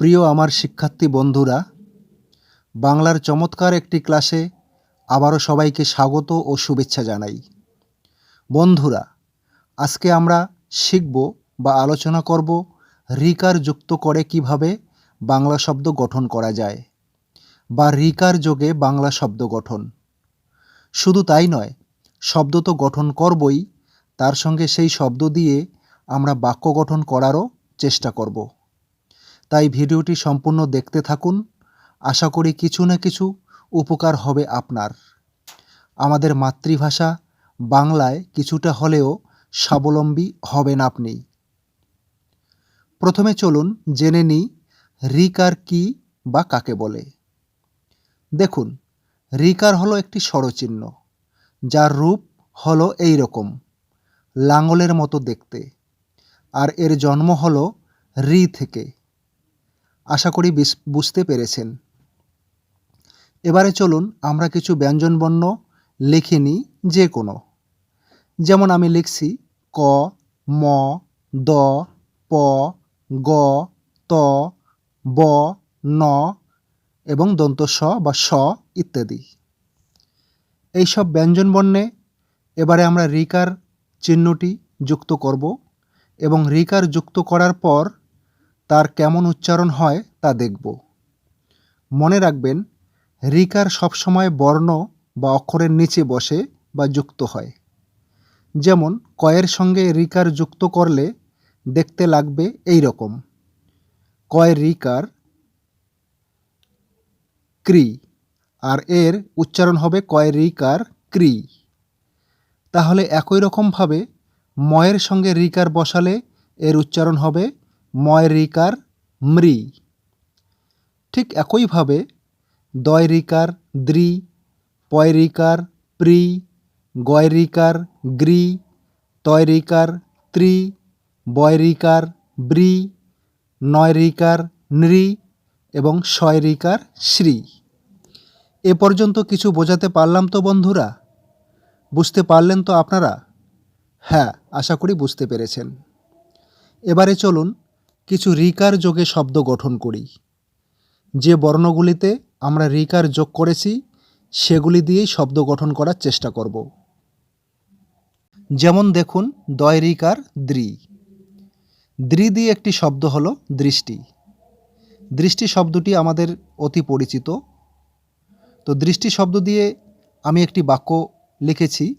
প্রিয় আমার শিক্ষার্থী বন্ধুরা, বাংলার চমৎকার একটি ক্লাসে আবারও সবাইকে স্বাগত ও শুভেচ্ছা জানাই। বন্ধুরা, আজকে আমরা শিখব বা আলোচনা করব রিকার যুক্ত করে কীভাবে বাংলা শব্দ গঠন করা যায় বা রিকার যোগে বাংলা শব্দ গঠন। শুধু তাই নয়, শব্দ তো গঠন করবই, তার সঙ্গে সেই শব্দ দিয়ে আমরা বাক্য গঠন করারও চেষ্টা করব। তাই ভিডিওটি সম্পূর্ণ দেখতে থাকুন। আশা করি কিছু না কিছু উপকার হবে আপনার। আমাদের মাতৃভাষা বাংলায় কিছুটা হলেও স্বাবলম্বী হবেন আপনি। প্রথমে চলুন জেনে নিই রিকার কি বা কাকে বলে। দেখুন, রিকার হলো একটি স্বরচিহ্ন, যার রূপ হলো এই রকম লাঙলের মতো দেখতে, আর এর জন্ম হলো রি থেকে। আশা করি বুঝতে পেরেছেন। এবারে চলুন আমরা কিছু ব্যঞ্জনবর্ণ লিখে নিই যে কোনো। যেমন আমি লিখছি ক, ম, দ, প, গ, ত, ব, ন এবং দন্ত স বা স ইত্যাদি। এইসব ব্যঞ্জনবর্ণে এবারে আমরা রিকার চিহ্নটি যুক্ত করব এবং রিকার যুক্ত করার পর তার কেমন উচ্চারণ হয় তা দেখব। মনে রাখবেন, রিকার সবসময় বর্ণ বা অক্ষরের নিচে বসে বা যুক্ত হয়। যেমন, কয়ের সঙ্গে রিকার যুক্ত করলে দেখতে লাগবে এই রকম। কয় রিকার ক্রি, আর এর উচ্চারণ হবে কয় রিকার ক্রি। তাহলে একই রকমভাবে ময়ের সঙ্গে রিকার বসালে এর উচ্চারণ হবে ময় রিকার মৃ। ঠিক একইভাবে দয় রিকার দ্রি পয় রিকার প্রি গয় রিকার গ্রি তয় রিকার ত্রি বয় রিকার ব্রি নয় রিকার নৃ এবং শয় রিকার শ্রী। এ পর্যন্ত কিছু বোঝাতে পারলাম তো বন্ধুরা? বুঝতে পারলেন তো আপনারা? হ্যাঁ আশা করি বুঝতে পেরেছেন। এবারে চলুন কিছু রিকার যোগে শব্দ গঠন করি। যে বর্ণগুলিতে আমরা রিকার যোগ করেছি, সেগুলি দিয়েই শব্দ গঠন করার চেষ্টা করব। যেমন দেখুন, দয় রিকার দ্রি। দ্রি দিয়ে একটি শব্দ হলো দৃষ্টি। দৃষ্টি শব্দটি আমাদের অতি পরিচিত। তো দৃষ্টি শব্দ দিয়ে আমি একটি বাক্য লিখেছি।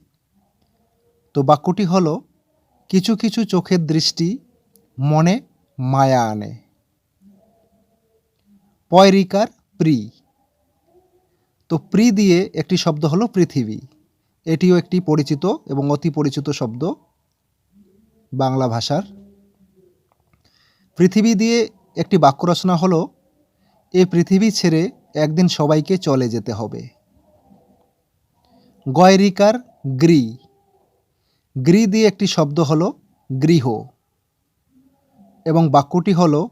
তো বাক্যটি হলো, কিছু কিছু চোখের দৃষ্টি মনে মায়া আনে। পয়রিকার প্রি। তো প্রি দিয়ে একটি শব্দ হলো পৃথিবী। এটিও একটি পরিচিত এবং অতি পরিচিত শব্দ বাংলা ভাষার। পৃথিবী দিয়ে একটি বাক্য রচনা হলো, এ পৃথিবী ছেড়ে একদিন সবাইকে চলে যেতে হবে। গয়রিকার গ্রি। গ্রি দিয়ে একটি শব্দ হলো, গৃহ। এবং বাক্যটি হলো,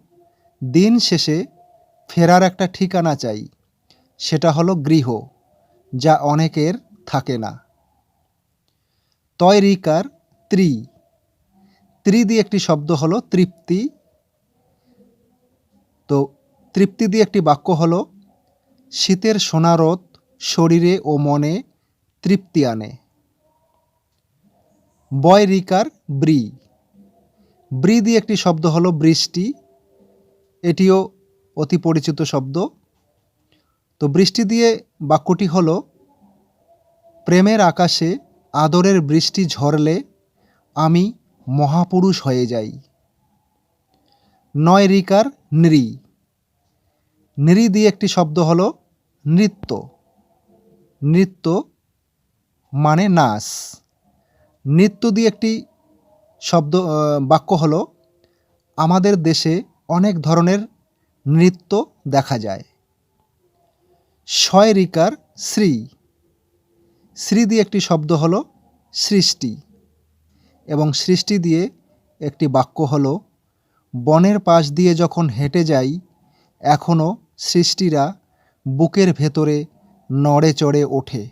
দিন শেষে ফেরার একটা ঠিকানা চাই। সেটা হলো গৃহ, যা অনেকের থাকে না। তয়রিকার ত্রি। ত্রি দিয়ে একটি শব্দ হলো তৃপ্তি। তো তৃপ্তি দিয়ে একটি বাক্য হলো, শীতের সোনারত শরীরে ও মনে তৃপ্তি আনে। বয় রিকার ব্রি। ব্রি দিয়ে একটি শব্দ হলো বৃষ্টি। এটিও অতি পরিচিত শব্দ। তো বৃষ্টি দিয়ে বাক্যটি হলো, প্রেমের আকাশে আদরের বৃষ্টি ঝরলে আমি মহাপুরুষ হয়ে যাই। নয় রিকার নৃ। নৃ দিয়ে একটি শব্দ হলো নৃত্য। নৃত্য মানে নাচ। নৃত্য দিয়ে একটি শব্দ বাক্য হলো, আমাদের দেশে অনেক ধরনের নৃত্য দেখা যায়। রিকার শ্রী। শ্রী দিয়ে একটি শব্দ হলো সৃষ্টি এবং সৃষ্টি দিয়ে একটি বাক্য হলো, বনের পাশ দিয়ে যখন হেঁটে যাই এখনও সৃষ্টিরা বুকের ভেতরে নড়ে চড়ে ওঠে।